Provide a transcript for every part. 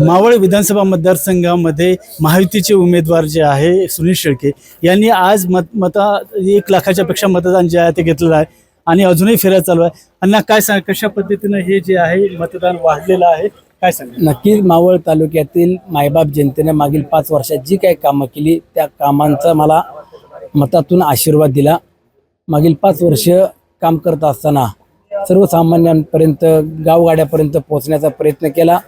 मावळ विधानसभा मतदारसंघामध्ये महायुतीचे उमेदवार जे आहे सुनील शेळके यांनी आज मत मता एक लाखाच्या पेक्षा मतदान जे आहे ते घेतलेलं आहे आणि अजूनही फेऱ्या चालू आहे. अण्णा काय सांग कशा पद्धतीनं हे जे आहे मतदान वाढलेलं आहे काय सांग? नक्कीच मावळ तालुक्यातील मायबाप जनतेने मागील पाच वर्षात जी काही कामं केली त्या कामांचा मला मतातून आशीर्वाद दिला. मागील पाच वर्ष काम करत असताना सर्वसामान्यांपर्यंत गावगाड्यापर्यंत पोहोचण्याचा प्रयत्न केला.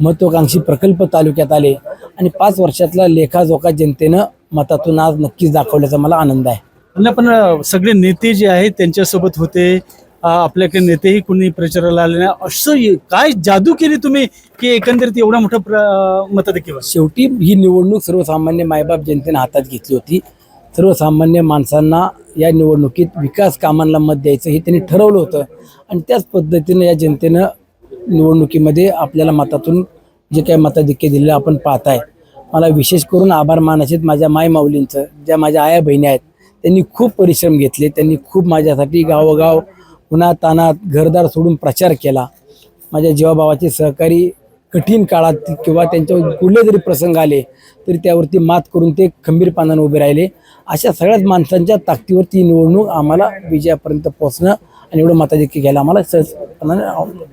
महत्त्वाकांक्षी प्रकल्प तालुक्यात आले आणि पाच वर्षातला लेखाजोखा जनतेनं मतातून आज नक्कीच दाखवल्याचा मला आनंद आहे. अण्णा पण सगळे नेते जे आहेत त्यांच्यासोबत होते. आपल्याकडे नेतेही कोणी प्रचाराला आले नाही. असं काय जादू केली तुम्ही की एकंदरीत एवढा मोठा मतदान शेवटी ही निवडणूक सर्वसामान्य मायबाप जनतेने हातात घेतली होती. सर्वसामान्य माणसांना या निवडणुकीत विकास कामांना मत द्यायचं हे त्यांनी ठरवलं होतं. आणि त्याच पद्धतीनं या जनतेनं निवडणुकीमध्ये आपल्याला मतातून जे काही मताधिक्य दिलेलं आपण पाहताय. मला विशेष करून आभार मानायचे माझ्या माय माऊलींचं ज्या माझ्या आया बहिणी आहेत त्यांनी खूप परिश्रम घेतले त्यांनी खूप माझ्यासाठी गावोगाव उन्हात तानात घरदार सोडून प्रचार केला. माझ्या जीवाभावाचे सहकारी कठीण काळात किंवा त्यांच्यावर कुठले जरी प्रसंग आले तरी त्यावरती मात करून ते खंबीरपणानं उभे राहिले. अशा सगळ्याच माणसांच्या ताकदीवरती निवडणूक आम्हाला विजयापर्यंत पोहोचणं आणि एवढं मताधिक्य घ्यायला आम्हाला सहजपणाने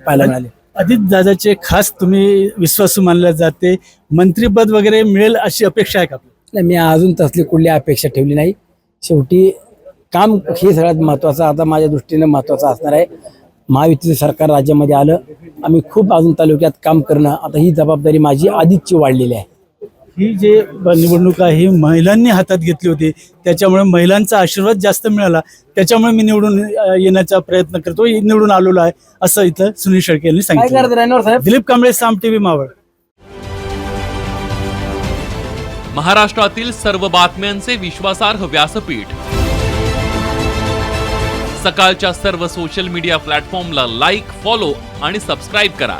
पाहायला मिळाले. अजित दादाचे खास तुम्ही विश्वासू मानले जाते. मंत्रीपद वगैरे मिळेल अशी अपेक्षा आहे का नाही मी अजून तसली कुठली अपेक्षा ठेवली नाही. शेवटी काम हे सगळ्यात महत्त्वाचं आता माझ्या दृष्टीने महत्त्वाचं असणार आहे. महायुतीचं सरकार राज्यामध्ये आलं. आम्ही खूप अजून तालुक्यात काम करणं आता ही जबाबदारी माझी आधीची वाढलेली आहे. ही जे निवडणूक आहे ही महिलांनी हातात घेतली होती. त्याच्यामुळे महिलांचा आशीर्वाद जास्त मिळाला. त्याच्यामुळे मी निवडून येण्याचा प्रयत्न करतो. निवडून आलेलो आहे असं इथं सुनील शेळके यांनी काय सांगितलं. करत राहणार साहेब? दिलीप कांबळे साम टीव्ही मावळ. महाराष्ट्रातील सर्व बातम्यांचे विश्वासार्ह व्यासपीठ. सकाळच्या सर्व सोशल मीडिया प्लॅटफॉर्मला लाईक फॉलो आणि सबस्क्राईब करा.